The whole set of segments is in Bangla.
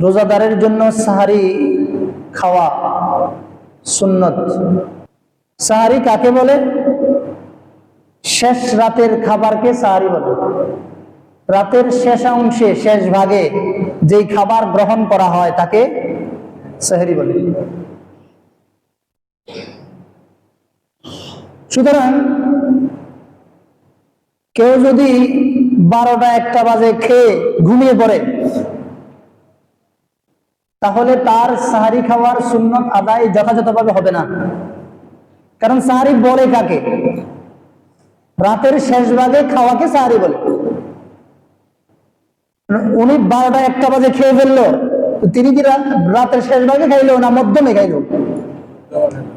রোজাদারের জন্য সাহারি খাওয়া সুন্নত। সাহারি কাকে বলে? শেষ রাতের খাবারকে সাহারি বলে। রাতের শেষ অংশে, শেষ ভাগে যেই খাবার গ্রহণ করা হয় তাকে সাহারি বলে। সুতরাং কেউ যদি বারোটা একটা বাজে খেয়ে ঘুমিয়ে পড়ে তাহলে তার সাহারি খাওয়ার সুন্নত আদায় যথাযথভাবে হবে না। কারণ সাহারি বলে কাকে? রাতের শেষ ভাগে খাওয়াকে সাহারি বলে। উনি বারোটা একটা বাজে খেয়ে ফেলল। তিনি কি রাতের শেষ ভাগে খাইলো না মধ্যমে খাইলো?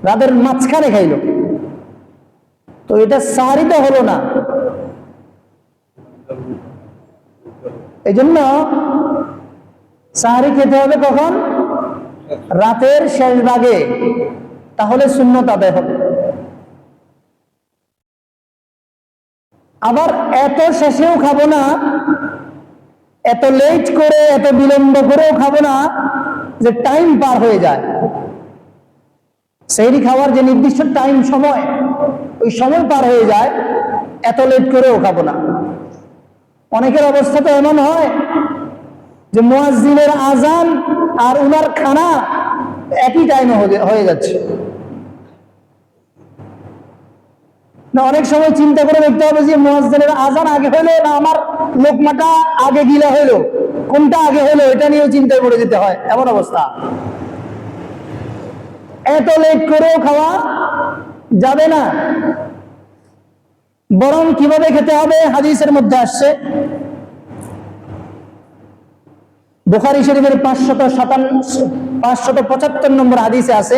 রাতের মাঝখানে খাইলো। তো এটা সাহারি তো হলো না। এই জন্য সাহারি খেতে হবে কখন? রাতের শেষ ভাগে। তাহলে শূন্যত আদায় হবে। আবার এত শেষেও খাব না, এত লেট করে, এত বিলম্ব করেও খাব না যে টাইম পার হয়ে যায়। সেহরি খাওয়ার যে নির্দিষ্ট টাইম সময়, ওই সময় পার হয়ে যায়, এত লেট করেও খাব না। অনেকের অবস্থা তো এমন হয় যে মুয়াজ্জিনের আজান আর উনার খানা একই টাইমে হয়ে যাচ্ছে। না, অনেক সময় চিন্তা করে দেখতে হবে যে মুয়াজ্জিনের আজান আগে হলো না আমার লোকমাটা আগে গিলা হলো? কোনটা আগে হলো? এটা নিয়েও চিন্তায় করে যেতে হয়। এমন অবস্থা। এত লেট করেও খাওয়া যাবে না। বরং কীভাবে খেতে হবে? হাদিসের মধ্যে আসছে। বুখারী শরীফের পাঁচশত সাতান্ন, পাঁচশত পঁচাত্তর নম্বর হাদিসে আছে।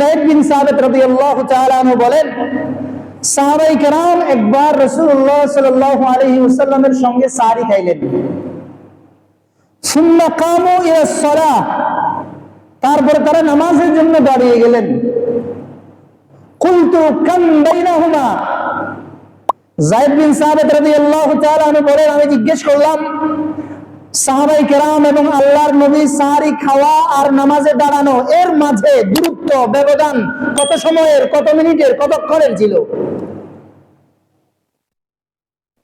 যায়েদ বিন তাআলা আনহু বলেন, সাহাবাই কেরাম একবার আলাইহি ওয়াসাল্লামের সঙ্গে সারি খাইলেন। তারপরে তারা নামাজের জন্য দাঁড়িয়ে গেলেন। কুলতু কাম বাইনাহুমা, যায়েদ বিন রাদিয়াল্লাহু তাআলা আনহু বলেন, আমি জিজ্ঞেস করলাম সাহাবাই কেরাম এবং আল্লাহর নবী সাহারি খাওয়া আর নামাজে দাঁড়ানো, এর মাঝে দূরত্ব, ব্যবধান কত সময়ের, কত মিনিটের, কতক্ষণের ছিল?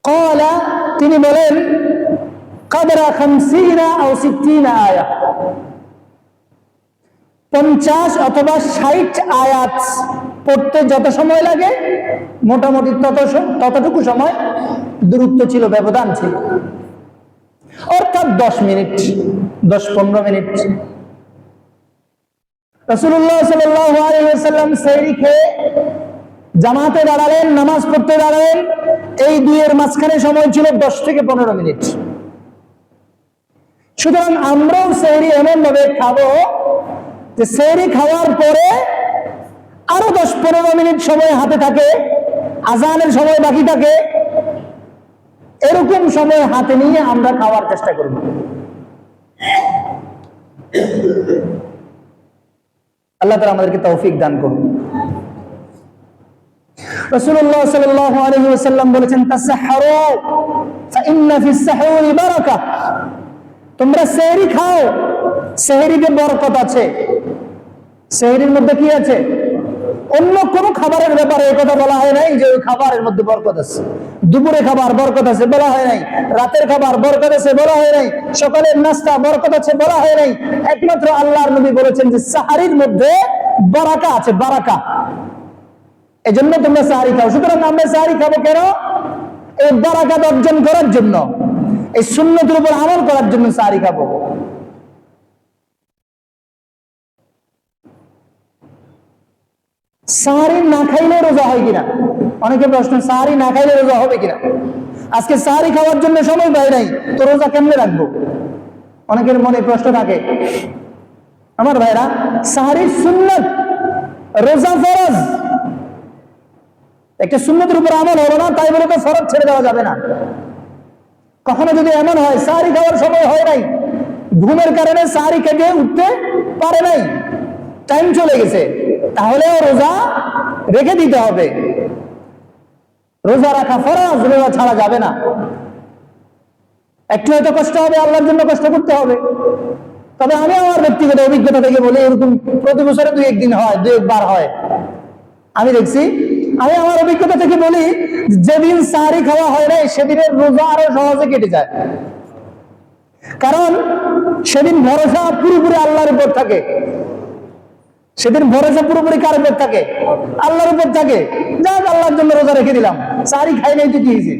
কলা তিনি বলেন কাদরা খামসিনা ও সিদ্দিনা আয়া। পঞ্চাশ অথবা ষাট আয়াত পড়তে যত সময় লাগে, মোটামুটি তত ততটুকু সময় দূরত্ব ছিল, ব্যবধান ছিল। অর্থাৎ দশ মিনিট, দশ পনেরো মিনিট। জামাতে দাঁড়ালেন, নামাজ পড়তে দাঁড়ালেন। এই দুইয়ের মাঝখানে সময় ছিল দশ থেকে পনেরো মিনিট। সুতরাং আমরাও সেহরি এমন ভাবে খাব যে সেহরি খাওয়ার পরে আরও দশ পনেরো মিনিট সময় হাতে থাকে, আজানের সময় বাকি থাকে এরকম সময় হাতে নিয়ে আমরা খাওয়ার চেষ্টা করব। আল্লাহ তালা আমাদেরকে তৌফিক দান করুন। বলেছেন তোমরা সেহরি খাও, সেহরিতে বরকত আছে। সেহরির মধ্যে কি আছে? অন্য কোন খাবারের ব্যাপারে কথা বলা হয় নাই যে ওই খাবারের মধ্যে বরকত আছে। দুপুরে খাবার বরকত আছে বলা হয় নাই, রাতের খাবার বরকত আছে বলা হয় নাই, সকালের নাস্তা বরকত আছে বলা হয় নাই। একমাত্র আল্লাহর নবী বলেছেন যে সাহারির মধ্যে বারাকা আছে, বারাকা। এজন্য তোমরা সাহারি খাও। সুতরাং আমরা সাহারি খাব কেন? এই বারাকাত অর্জন করার জন্য, এই সুন্নতের উপর আমল করার জন্য সাহারি খাব। সাহারি না খাইলে রোজা হয় কিনা? অনেকে প্রশ্ন সাহারি না খাইলে রোজা হবে কিনা? আজকে সাহারি খাওয়ার জন্য সময় পাই নাই, তো রোজা কেমনে রাখব? অনেকের মনে প্রশ্ন থাকে, আমার ভাইরা সাহারির সুন্নত, রোজা ফরজ। একটা সুন্নতের উপর আমল হলো না, তাই বলে তো ফরজ ছেড়ে দেওয়া যাবে না। কখনো যদি এমন হয় সাহারি খাওয়ার সময় হয় নাই, ঘুমের কারণে সাহারি খেতে উঠতে পারে নাই, টাইম চলে গেছে। তাহলেও রোজা রেখে দিতে হবে। রোজা রাখা ফরজ, রোজা ছাড়া যাবে না। একটু হয়তো কষ্ট হবে, আল্লাহর জন্য কষ্ট করতে হবে। তবে আমি আমার ব্যক্তিগত অভিজ্ঞতা থেকে বলি, এরকম প্রতি বছরে দুই একদিন হয়, দুই একবার হয়। আমি দেখছি, আমি আমার অভিজ্ঞতা থেকে বলি, যেদিন সাহারি খাওয়া হয় নাই, সেদিনের রোজা আরও সহজে কেটে যায়। কারণ, সেদিন ভরসা পুরোপুরি আল্লাহর উপর থাকে। সেদিন ভরসা পুরোপুরি কার উপর থাকে? আল্লাহর উপর থাকে। যাক, আল্লাহর জন্য রোজা রেখে দিলাম। সারি খাই নাই তো কি হয়েছে?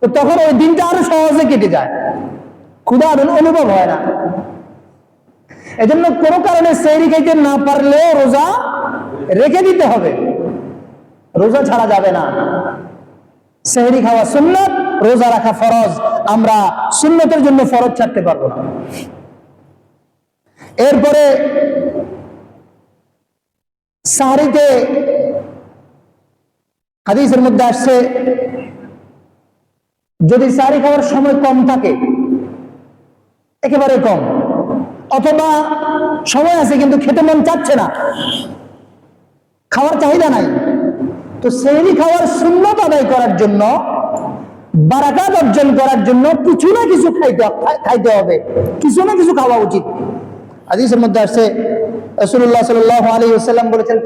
তো তখন ওই দিনটা আরও সহজে কেটে যায়। ক্ষুধা অনুভব হয় না। এজন্য কোনো কারণে সেহরি খাইতে না পারলেও রোজা রেখে দিতে হবে। রোজা ছাড়া যাবে না। সেহরি খাওয়া সুন্নত, রোজা রাখা ফরজ। আমরা সুন্নতের জন্য ফরজ ছাড়তে পারব না। এরপরে সাহারিতে হাদিসের মধ্যে আসছে, যদি সাহারি খাওয়ার সময় কম থাকে, একেবারে কম, অথবা সময় আছে কিন্তু খেতে মন চাচ্ছে না, খাওয়ার চাহিদা নাই, তো সেহরি খাওয়ার শূন্যত আদায় করার জন্য, বারাকাত অর্জন করার জন্য কিছু না কিছু খাইতে খাইতে হবে, কিছু না কিছু খাওয়া উচিত। হাদিসের মধ্যে আসছে রাসূলুল্লাহ বলেছেন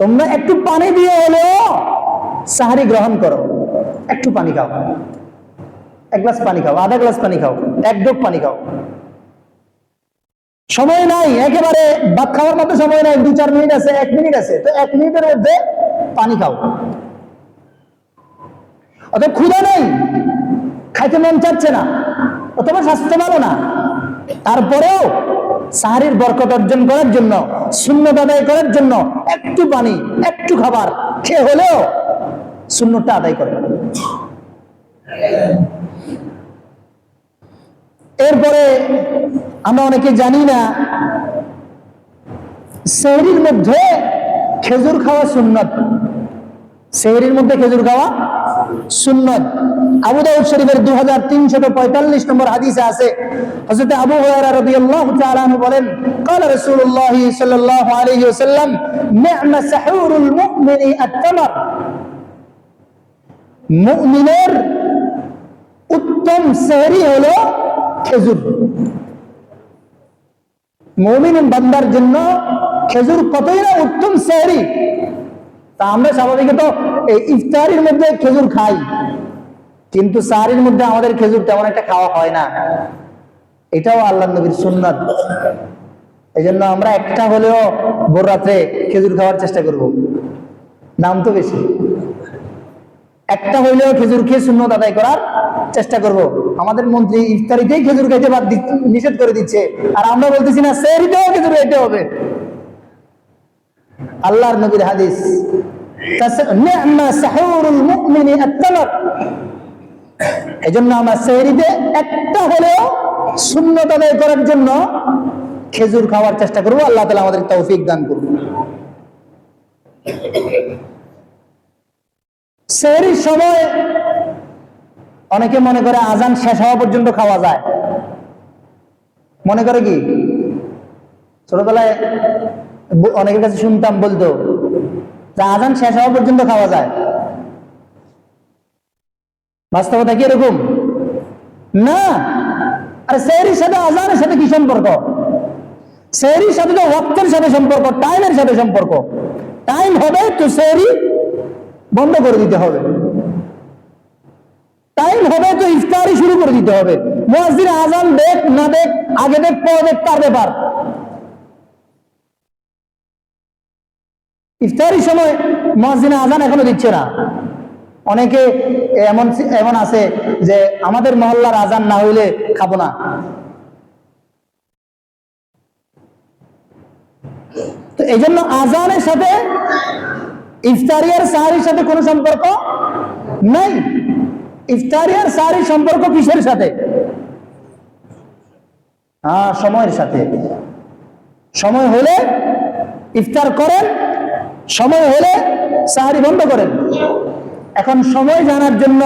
তোমরা একটু পানি দিয়ে হলেও সাহারি গ্রহণ করো। একটু পানি খাও। এক গ্লাস পানি খাও, আধা গ্লাস পানি খাও, এক পানি খাও। সময় নাই, একেবারে ভাত খাওয়ার মতো সময় নাই, দু চার মিনিট আছে, এক মিনিট আছে, তো এক মিনিটের মধ্যে পানি খাও। অত ক্ষুধা নেই, খাইতে মন চাচ্ছে না, অথবা স্বাস্থ্য ভালো না। তারপরেও সাহারির বরকত অর্জন করার জন্য শূন্য আদায় করার জন্য একটু পানি, একটু খাবার খেয়ে হলেও শূন্যটা আদায় করে এরপরে আমরা অনেকে জানি না, সেহরির মধ্যে খেজুর খাওয়া সুন্নত। সেহরির মধ্যে খেজুর খাওয়া সুন্নত আবু দাউদ শরীফের 2345 নম্বর হাদিসে আছে হযরত আবু হুরায়রা রাদিয়াল্লাহু তাআলা আনহু বলেন قال رسول الله صلى الله عليه وسلم نعم سحور المؤمن التمر মুমিনের উত্তম সেহরি হলো খেজুর মমিন বান্দার জন্য খেজুর কতই না উত্তম সেহরি তা আমরা স্বাভাবিকত এই ইফতারির মধ্যে খেজুর খাই। কিন্তু সাহারির মধ্যে আমাদের খেজুর তেমন একটা খাওয়া হয় না। এটাও আল্লাহ নবীর সুন্নত। এই জন্য আমরা একটা হলেও ভোর রাত্রে খেজুর খাওয়ার চেষ্টা করব। দাম তো বেশি। একটা হইলেও খেজুর খেয়ে শূন্যত আদায় করার চেষ্টা করব। আমাদের মন্ত্রী ইফতারিতেই খেজুর খাইতে বাদ নিষেধ করে দিচ্ছে। আর আমরা বলতেছি না সেরিতেও খেজুর খাইতে হবে। আল্লাহর নবীর হাদিস। এই জন্য আমরা সেহরিতে একটা হলেও আদায় করার জন্য খেজুর খাওয়ার চেষ্টা করব। আল্লাহ তালা আমাদের তৌফিক দান সময় অনেকে মনে করে আজান শেষ হওয়া পর্যন্ত খাওয়া যায়। মনে করে কি? ছোটবেলায় অনেকের কাছে শুনতাম বলতো যে আজান শেষ হওয়া পর্যন্ত খাওয়া যায়। বাস্তবতা কি এরকম? না। আরে সেহরির সাথে আজানের সাথে কি সম্পর্ক? সেহরির সাথে তো ওয়াক্তের সাথে সম্পর্ক, টাইমের সাথে সম্পর্ক। টাইম হবে তো সেহরি বন্ধ করে দিতে হবে। টাইম হবে তো ইফতারি শুরু করে দিতে হবে। মসজিদ আজান দেখ, না দেখ, আগে দেখ, পরে দেখ, তার ব্যাপার। ইফতারির সময় মসজিদে আজান এখনও দিচ্ছে না। অনেকে এমন এমন আছে যে আমাদের মহল্লার আজান না হইলে খাব না। তো এই জন্য আজানের সাথে ইফতারি আর সাহারির সাথে কোনো সম্পর্ক নাই। ইফতারি আর সাহারির সম্পর্ক কিসের সাথে? হ্যাঁ সময়ের সাথে। সময় হলে ইফতার করেন সময় হলে সাহারি বন্ধ করেন। এখন সময় জানার জন্য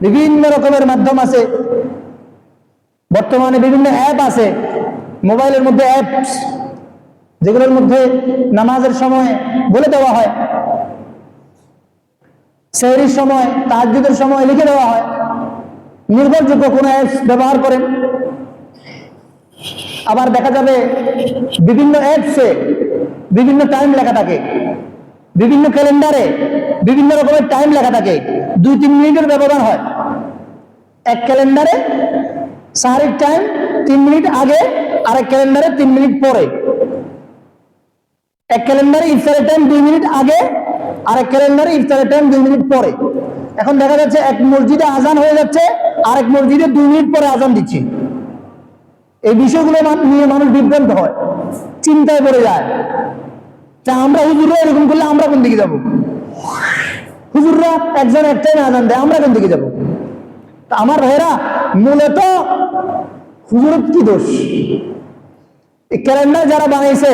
বিভিন্ন রকমের মাধ্যম আছে। বর্তমানে বিভিন্ন অ্যাপ আছে। মোবাইলের মধ্যে অ্যাপস যেগুলোর মধ্যে নামাজের সময় বলে দেওয়া হয়। সেহরির সময় তাহাজুদের সময় লিখে দেওয়া হয়। নির্ভরযোগ্য কোনো অ্যাপস ব্যবহার করেন। আবার দেখা যাবে বিভিন্ন অ্যাপসে বিভিন্ন টাইম লেখা থাকে। বিভিন্ন ক্যালেন্ডারে বিভিন্ন রকমের টাইম লেখা থাকে। দুই, তিন মিনিটের ব্যবধান হয়। এক ক্যালেন্ডারে সাহারির টাইম তিন মিনিট আগে আর এক ক্যালেন্ডারে তিন মিনিট পরে। এক ক্যালেন্ডারে ইফতারের টাইম দুই মিনিট আগে আর এক ক্যালেন্ডারে ইফতারের টাইম দুই মিনিট পরে। এখন দেখা যাচ্ছে এক মসজিদে আজান হয়ে যাচ্ছে আর এক মসজিদে দুই মিনিট পরে আজান দিচ্ছি। এই বিষয়গুলো নিয়ে মানুষ বিভ্রান্ত হয়। চিন্তায় পড়ে যায়। তা আমরা হুজুররা এরকম করলে আমরা কোন দিকে যাব? হুজুররা একজন এক টাইমে আজান আমরা কোন দিকে যাব? তা আমার ভাইরা মূলত হুজুরের কি দোষ? ক্যালেন্ডার যারা বানাইছে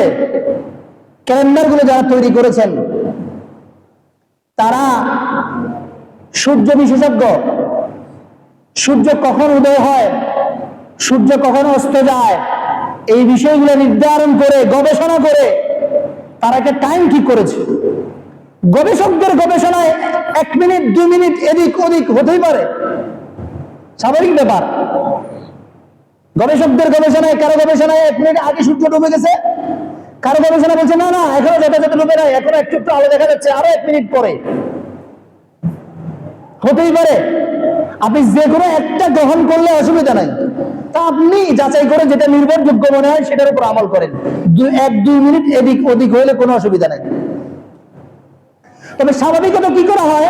ক্যালেন্ডারগুলো যারা তৈরি করেছেন, তারা সূর্য বিশেষজ্ঞ। সূর্য কখন উদয় হয়? সূর্য কখন অস্ত যায়? এই বিষয়গুলো নির্ধারণ করে, গবেষণা করে তারা একটা টাইম ঠিক করেছে? গবেষকদের গবেষণায় এক মিনিট, দুই মিনিট, এদিক, ওদিক হতেই পারে। স্বাভাবিক ব্যাপার। গবেষকদের গবেষণায়, কারও গবেষণায় এক মিনিট আগে সূর্য ডুবে গেছে? কারও গবেষণা বলছে, না না, এখনও যথাযথ ডুবে নাই, এখনও একটু একটু আলো দেখা যাচ্ছে, আরও এক মিনিট পরে। হতেই পারে। আপনি যে কোনো একটা গ্রহণ করলে অসুবিধা নাই। তা আপনি যাচাই করে যেটা নির্ভরযোগ্য মনে হয় সেটার উপর আমল করেন। এক, দুই মিনিট এদিক ওদিক হইলে কোনো অসুবিধা নাই। তবে স্বাভাবিকত কি করা হয়?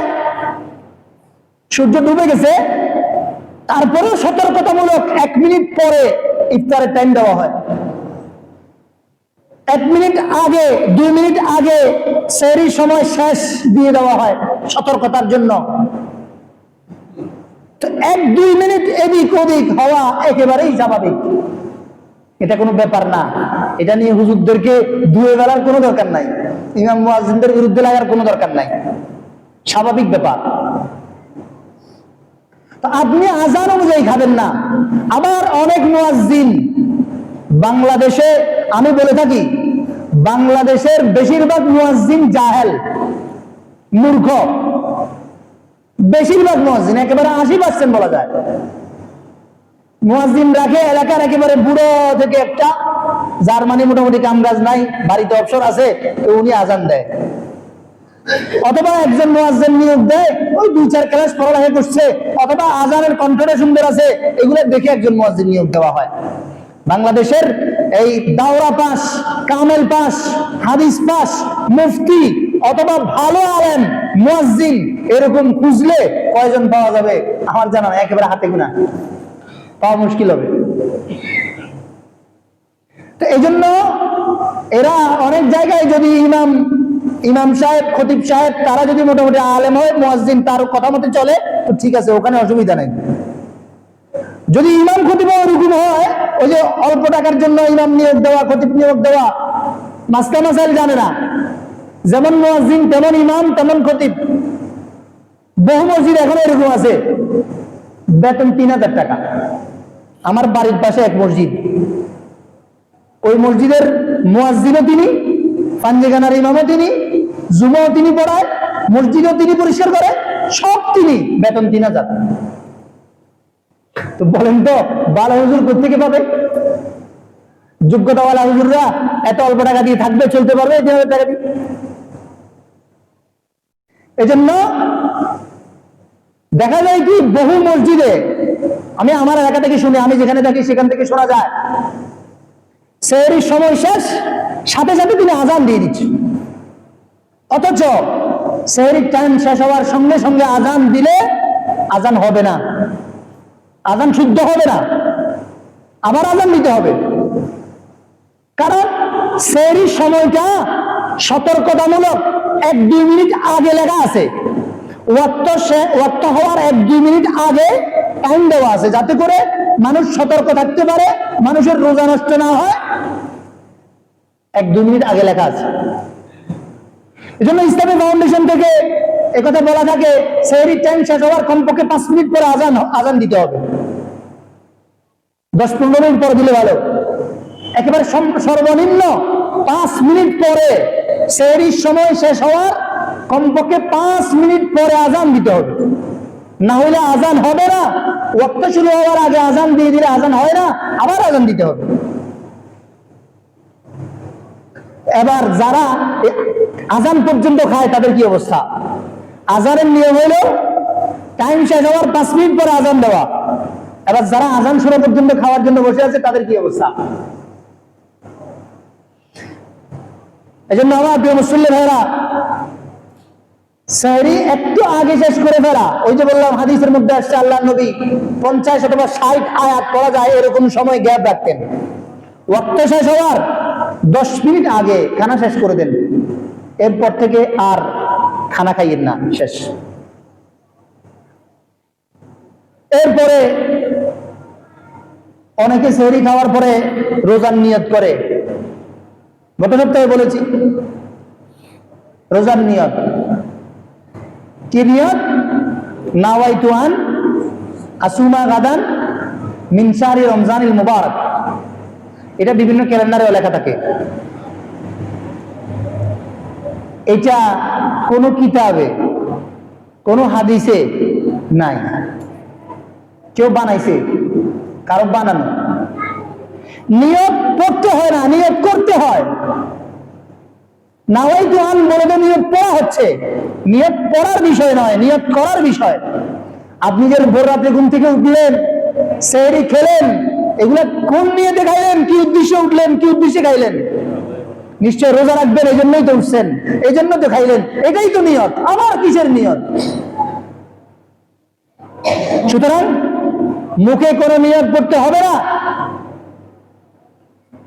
সূর্য ডুবে গেছে, তারপরেও সতর্কতামূলক এক মিনিট পরে ইফতারের টাইম দেওয়া হয়। এক মিনিট আগে, দুই মিনিট আগে সেহরির সময় শেষ দিয়ে দেওয়া হয় সতর্কতার জন্য। এক, দুই মিনিট এদিক ওদিক হওয়া একেবারেই স্বাভাবিক। এটা কোনো ব্যাপার না। এটা নিয়ে হুজুরদেরকে ধুয়ে বেলার কোনো দরকার নাই। ইমাম মুয়াজ্জিনদের বিরুদ্ধে লাগার কোনো দরকার নাই। স্বাভাবিক ব্যাপার। আপনি আজান অনুযায়ী খাবেন না। আবার অনেক মুয়াজ্জিন বাংলাদেশে, আমি বলে থাকি, বাংলাদেশের বেশিরভাগ মুয়াজ্জিন জাহেল, মূর্খ। বেশিরভাগ মুয়াজ্জিন একেবারে আশি পার্সেন্ট বলা যায়। মুয়াজ্জিন রাখে, এলাকার একেবারে বুড়ো থেকে একটা। যার মানে মোটামুটি কামকাজ নাই, বাড়িতে অবসর আছে উনি আজান দেয়। অথবা একজন মুয়াজ্জিন নিয়োগ দেয়, ওই দুই চার ক্লাস পড়ালেখা করছে, অথবা আজানের কণ্ঠটা সুন্দর আছে, এগুলো দেখে একজন মুয়াজ্জিন নিয়োগ দেওয়া হয়। বাংলাদেশের এই দাওরা পাস, কামেল পাস, হাদিস পাস, মুফতি অথবা ভালো আলেম, মুয়াজ্জিন, এরকম খুঁজলে কয়জন পাওয়া যাবে? আমার জানা একেবারে হাতে গুনা। পাওয়া মুশকিল হবে। তো এই জন্য এরা অনেক জায়গায় যদি ইমাম ইমাম সাহেব, খতিব সাহেব, তারা যদি মোটামুটি আলেম হয়, মুয়াজ্জিন তার কথা মতো চলে, তো ঠিক আছে, ওখানে অসুবিধা নেই। যদি ইমাম খতিব ওরকম হয়, ওই যে অল্প টাকার জন্য ইমাম নিয়োগ দেওয়া, খতিব নিয়োগ দেওয়া মাস্তা মাসাইল জানে না। যেমন মুয়াজ্জিন, তেমন ইমাম, তেমন খতিব। বহু মসজিদ এখন এরকম আছে। বেতন তিন হাজার টাকা। আমার বাড়ির পাশে এক মসজিদ। ওই মসজিদের মুয়াজ্জিনও তিনি, পাঞ্জেগানার ইমামও তিনি, জুমাও তিনি পড়ায়, মসজিদও তিনি পরিষ্কার করে, সব তিনি, বেতন তিন হাজার। তো বলেন তো, বালা হুজুর কোথেকে পাবে? যোগ্যতাওয়ালা হুজুররা এত অল্প টাকা দিয়ে থাকবে, চলতে পারবে? হাজার টাকা দিয়ে এজন্য দেখা যায় কি, বহু মসজিদে, আমি আমার এলাকা থেকে শুনি, আমি যেখানে থাকি সেখান থেকে শোনা যায়, সেহরির সময় শেষ, সাথে সাথে তিনি আজান দিয়ে দিচ্ছে। অথচ সেহরির টাইম শেষ হওয়ার সঙ্গে সঙ্গে আজান দিলে আজান হবে না। আজান শুদ্ধ হবে না? আবার আজান দিতে হবে। কারণ সেহরির সময়টা সতর্কতামূলক এক দুই মিনিট আগে লেখা আছে। ওয়াক্ত ওয়াক্ত হওয়ার এক দুই মিনিট আগে টাইম দেওয়া আছে, যাতে করে মানুষ সতর্ক থাকতে পারে, মানুষের রোজা নষ্ট না হয়। এক দুই মিনিট আগে লেখা আছে। এই জন্য ইসলামী ফাউন্ডেশন থেকে একথা বলা থাকে, সেহরির টাইম শেষ হওয়ার কমপক্ষে পাঁচ মিনিট পরে আজান আজান দিতে হবে। দশ পনেরো মিনিট পরে দিলে ভালো। একেবারে সর্বনিম্ন পাঁচ মিনিট পরে সেহরির সময় শেষ হওয়ার কমপক্ষে পাঁচ মিনিট পরে আজান দিতে হবে। না হলে আজান হবে না, ওয়াক্ত শুরু হওয়ার আগে আজান দিয়ে দিলে আজান হয় না, আবার আজান দিতে হবে। এবার যারা আজান পর্যন্ত খায়, তাদের কি অবস্থা? আজানের নিয়ম হলো টাইম শেষ হওয়ার পাঁচ মিনিট পরে আজান দেওয়া। এবার যারা আজান শুরু পর্যন্ত খাওয়ার জন্য বসে আছে, তাদের কি অবস্থা? এই জন্য আমার প্রিয় মুসল্লি ভাইরা সাহরি একটু আগে শেষ করে ওই যে বললাম, হাদিসের মধ্যে আসছে আল্লাহ নবী পঞ্চাশ অথবা ষাট আয়াত যায়, এরকম সময় গ্যাপ রাখতেন। ওয়াক্ত শেষ হওয়ার দশ মিনিট আগে খানা শেষ করে দেন। এরপর থেকে আর খানা খাইয়েন না, শেষ। এরপরে অনেকে সেহরি খাওয়ার পরে রোজার নিয়ত করে। গত সপ্তাহে বলেছি, রোজার নিয়ত। কি নিয়ত? নাওয়াইতুয়ান আসুমা গাদান মিনসারি রমজানিল মুবারক। এটা বিভিন্ন ক্যালেন্ডারে লেখা থাকে। এটা কোন কিতাবে, কোন হাদিসে নাই। কেউ বানাইছে। কারও বানানো। নিয়ত পড়তে হয় না, নিয়ত করতে হয়। নিয়ত পড়া হচ্ছে। নিয়ত পড়ার বিষয় নয়, নিয়ত করার বিষয়। আপনি যে ভোর ঘুম থেকে উঠলেন, সেহরি খেলেন, এগুলো কোন নিয়তে খাইলেন, কি উদ্দেশ্যে উঠলেন, কি উদ্দেশ্যে খাইলেন? নিশ্চয় রোজা রাখবেন এই জন্যই তো উঠছেন এই জন্য তো খাইলেন। এটাই তো নিয়ত আমার কিসের নিয়ত? সুতরাং মুখে কোনো নিয়ত করতে হবে না।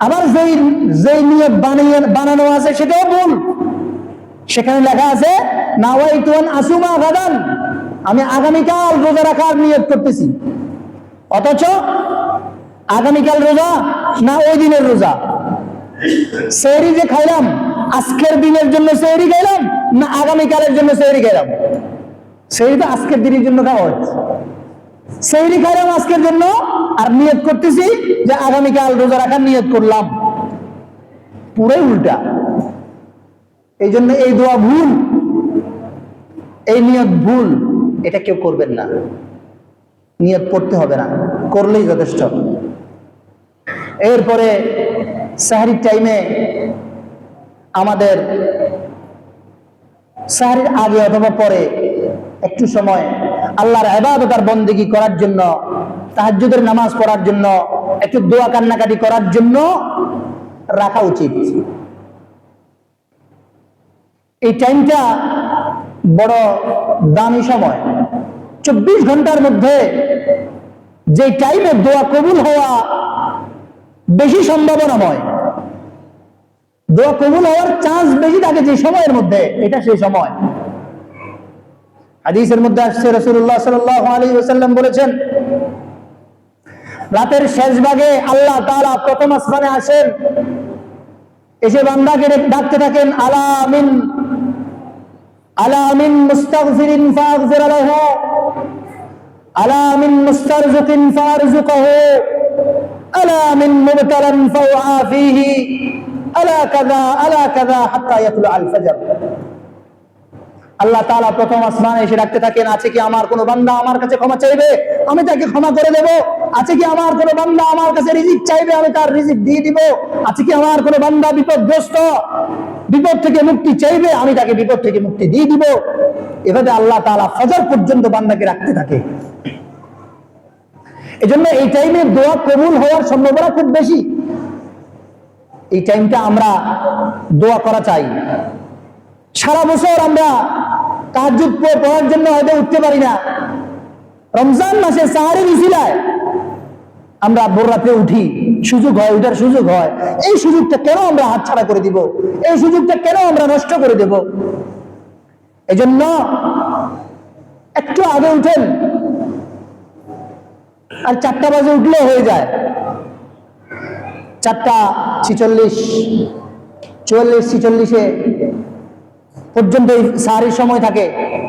আবার যেই যেই নিয়ত বানিয়ে, বানানো আছে সেটাও ভুল। সেখানে লেখা আছে নাওয়াইতুয়ান আসুমা গাদান। আমি আগামীকাল রোজা রাখার নিয়ত করতেছি। অথচ আগামীকাল রোজা না ওই দিনের রোজা। সেহরি যে খাইলাম, আজকের দিনের জন্য সেহরি খাইলাম, না আগামীকালের জন্য সেহরি খাইলাম। সেহরি তো আজকের দিনের জন্য খাওয়া হচ্ছে। সেহরি খাইলাম আজকের জন্য আর নিয়ত করতেছি যে আগামীকাল রোজা রাখার নিয়ত করলাম। পুরাই উল্টা। এই জন্য এই দোয়া ভুল, এই নিয়ত ভুল, এটা কেউ করবেন না। নিয়ত পড়তে হবে না, করলেই যথেষ্ট। এরপরে সাহারির টাইমে আমাদের সাহারির আগে অথবা পরে একটু সময় আল্লাহর আবাদত আর বন্দেগি করার জন্য, তাহাজ্জুদের নামাজ পড়ার জন্য, একটু দোয়া কান্নাকাটি করার জন্য রাখা উচিত। এই টাইমটা বড় দামি সময়। চব্বিশ ঘণ্টার মধ্যে যে টাইমে দোয়া কবুল হওয়া বেশি সম্ভাবনাময়, দোয়া কবুল হওয়ার চান্স বেশি থাকে যে সময়ের মধ্যে, এটা সেই সময়। হাদিসের মধ্যে আসছে রসুল্লাহ সাল্লাহ আলী ওসাল্লাম বলেছেন, রাতের শেষ ভাগে আল্লাহ তাআলা প্রথম আসমানে আসেন। এসে বান্দাকে ডাকতে থাকেন, আলা আমিন আলা আমিন মুস্তাগফিরিন ফাগফির লাহু, আলা মিন মুস্তারজিকিন ফারজুকহু আলা মিন মুবতালান ফাউআফিহি আলা কাযা আলা কাযা হাত্তা ইয়াতলু আল ফজর। আল্লাহ তালা প্রথম আসমানে এসে রাখতে থাকেন, আছে কি আমার কোনো বান্দা আমার কাছে ক্ষমা চাইবে? আমি তাকে ক্ষমা করে দেব। আছে কি আমার কোনো বান্দা আমার কাছে রিজিক চাইবে? আমি তার রিজিক দিয়ে দিব। আছে কি আমার কোনো বান্দা বিপদগ্রস্ত? বিপদ থেকে মুক্তি চাইবে? আমি তাকে বিপদ থেকে মুক্তি দিয়ে দিব। এভাবে আল্লাহ তাআলা ফজর পর্যন্ত বান্দাকে রাখতে থাকে। এজন্য এই টাইমে দোয়া কবুল হওয়ার সম্ভাবনা খুব বেশি। এই টাইমটা আমরা দোয়া করা চাই। সারা বছর আমরা তাহাজ্জুদ পড়ার জন্য হয়তো উঠতে পারি না। রমজান মাসে সাহারি মিছিলায় আমরা ভোর রাতে উঠি, সুযোগ হয়, উঠার সুযোগ হয়। এই সুযোগটা কেন আমরা হাতছাড়া করে দিব? এই সুযোগটা কেন আমরা নষ্ট করে দেব? এজন্য একটু আগে উঠেন, আর চারটা বাজে উঠলেও হয়ে যায়। চারটা ছিচল্লিশ, চুয়াল্লিশ, ছিচল্লিশে পর্যন্ত এই সাহারির সময় থাকে।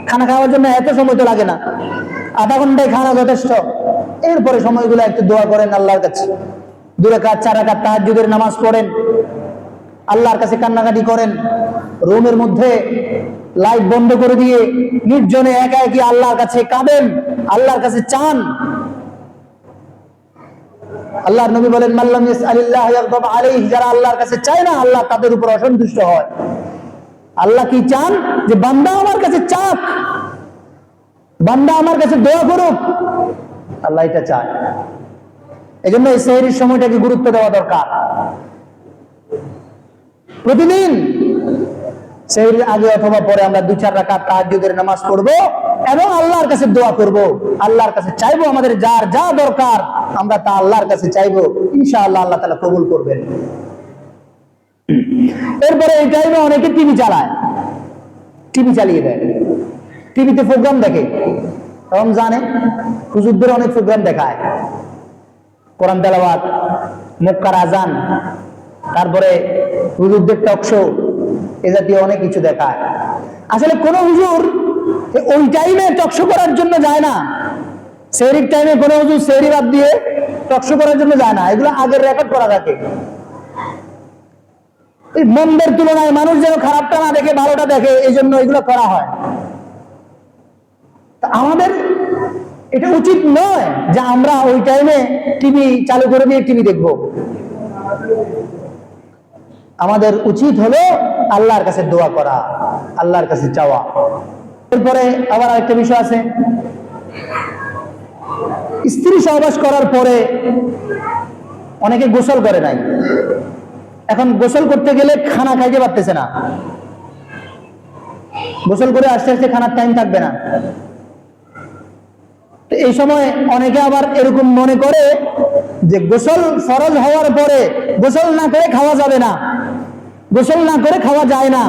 খানা খাওয়ার জন্য এত সময় তো লাগে না। আধা ঘন্টায় খানা যথেষ্ট। এরপরে সময়গুলো একটু দোয়া করেন আল্লাহর কাছে। দু রাকাত, চার রাকাত তাহাজ্জুদের নামাজ পড়েন। আল্লাহর কাছে কান্নাকাটি করেন। রুমের মধ্যে লাইট বন্ধ করে দিয়ে নির্জনে একা একই আল্লাহর কাছে কাঁদেন, আল্লাহর কাছে চান। আল্লাহর নবী বলেন মাল্লাম আলিল্লাহ আলাইহি, যারা আল্লাহর কাছে চায় না, আল্লাহ তাদের উপর অসন্তুষ্ট হয়। আল্লাহ কি চান? যে বান্দা আমার কাছে চাক। বান্দা আমার কাছে দোয়া করুক। আল্লাহ এটা চায়। এই জন্য এই সেহরির সময়টাকে গুরুত্ব দেওয়া দরকার। প্রতিদিন সেহরির আগে অথবা পরে আমরা দু চার রাকাত তাহাজ্জুদের নামাজ পড়ব এবং আল্লাহর কাছে দোয়া করব। আল্লাহর কাছে চাইব আমাদের যার যা দরকার, আমরা তা আল্লাহর কাছে চাইব। ইনশাআল্লাহ আল্লাহ তাআলা কবুল করবেন। এরপরে এই টাইমে অনেকে টিভি চালায়। টিভি চালিয়ে দেয়। টিভিতে প্রোগ্রাম দেখে। রমজানে হুজুরদের অনেক প্রোগ্রাম দেখায়। কোরআন তেলাওয়াত, মক্কার আজান তারপরে হুজুরদের টক শো এ জাতীয় অনেক কিছু দেখায়। আসলে কোন হুজুর ওই টাইমে টকশো করার জন্য যায় না। সেহরির টাইমে কোনো হুজুর সেহরি বাদ দিয়ে টকশো করার জন্য যায় না। এগুলো আগের রেকর্ড করা থাকে। মন্দের তুলনায় মানুষ যেন খারাপটা না দেখে, ভালোটা দেখে এই জন্য এগুলো করা হয়। আমাদের এটা উচিত নয় যে আমরা ওই টাইমে টিভি চালু করে দিয়ে টিভি দেখব। আমাদের উচিত হলো আল্লাহর কাছে দোয়া করা, আল্লাহর কাছে চাওয়া। এরপরে আবার আরেকটা বিষয় আছে। স্ত্রী সহবাস করার পরে অনেকে গোসল করে নাই। এখন গোসল করতে গেলে খানা খাইতে পারতেছে না। গোসল করে আস্তে আস্তে খানার টাইম থাকবে না। এই সময় অনেকে আবার এরকম মনে করে যে গোসল ফরজ হওয়ার পরে গোসল না করে খাওয়া যাবে না। গোসল না করে খাওয়া যায় না,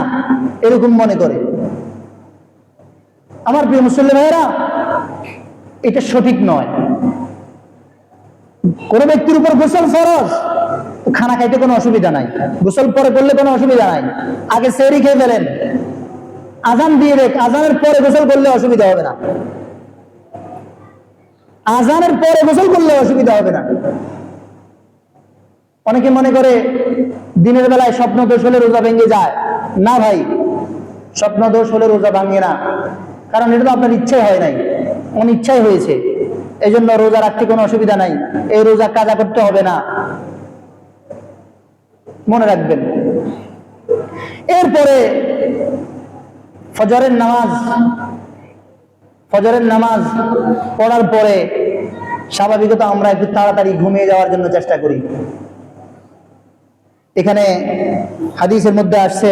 এরকম মনে করে। আমার প্রিয় মুসল্লি ভাইয়েরা, এটা সঠিক নয়। কোন ব্যক্তির উপর গোসল তো খানা খাইতে কোনো অসুবিধা নাই। গোসল পরে করলে কোনো অসুবিধা নাই। আগে সেরি খেয়ে ফেলেন। আজান দিয়ে রেখ, আজানের পরে গোসল করলে অসুবিধা হবে না। আজানের পরে গোসল করলে অসুবিধা হবে না। অনেকে মনে করে দিনের বেলায় স্বপ্ন দোষ হলে রোজা ভেঙে যায়। না ভাই, স্বপ্ন দোষ হলে রোজা ভাঙে না। কারণ এটা তো আপনার ইচ্ছাই হয় নাই। অনিচ্ছাই হয়েছে। এই জন্য রোজা রাখতে কোনো অসুবিধা নাই। এই রোজা কাজা করতে হবে না। মনে রাখবেন। এরপরে ফজরের নামাজ ফজরের নামাজ পড়ার পরে স্বাভাবিকতা আমরা একটু তাড়াতাড়ি ঘুমিয়ে যাওয়ার জন্য চেষ্টা করি। এখানে হাদিসের মধ্যে আসছে,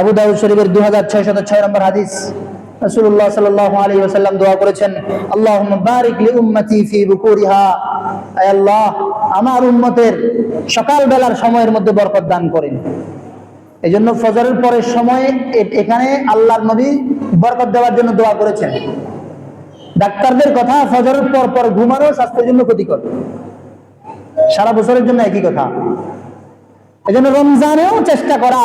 আবু দাউদ শরীফের দুই হাজার ছয় শত ছয় নম্বর হাদিস। রাসূলুল্লাহ সাল্লাল্লাহু আলাইহি ওয়াসাল্লাম দোয়া করেছেন, আল্লাহুম্মা বারিক লি উম্মতি ফি বুকুরিহা। আয় আল্লাহ, আমার উম্মতের সকাল বেলার সময়ের মধ্যে বরকত দান করেন। ফজরের পরের সময় এখানে আল্লাহর নবী বরকত দেওয়ার জন্য দোয়া করেছেন। ডাক্তারদের কথা, ফজরের পর পর ঘুমানো স্বাস্থ্যের জন্য ক্ষতিকর। সারা বছরের জন্য একই কথা। এই জন্য রমজানেও চেষ্টা করা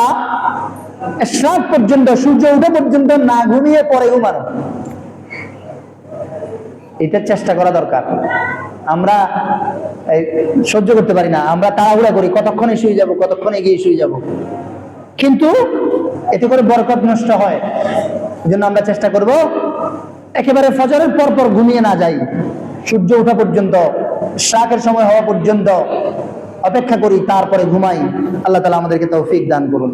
রাত পর্যন্ত, সূর্য উঠে পর্যন্ত না ঘুমিয়ে পরে ঘুমানো। এটা চেষ্টা করা দরকার। আমরা সহ্য করতে পারি না। আমরা তাড়াহুড়া করি, কতক্ষণে শুয়ে যাব, কতক্ষণে গিয়ে শুয়ে যাব। কিন্তু এতে করে বরকত নষ্ট হয়। জন্য আমরা চেষ্টা করব, একেবারে ফজরের পর পর ঘুমিয়ে না যাই। সূর্য ওঠা পর্যন্ত শাকের সময় হওয়া পর্যন্ত অপেক্ষা করি, তারপরে ঘুমাই। আল্লাহ তালা আমাদেরকে তৌফিক দান করুন।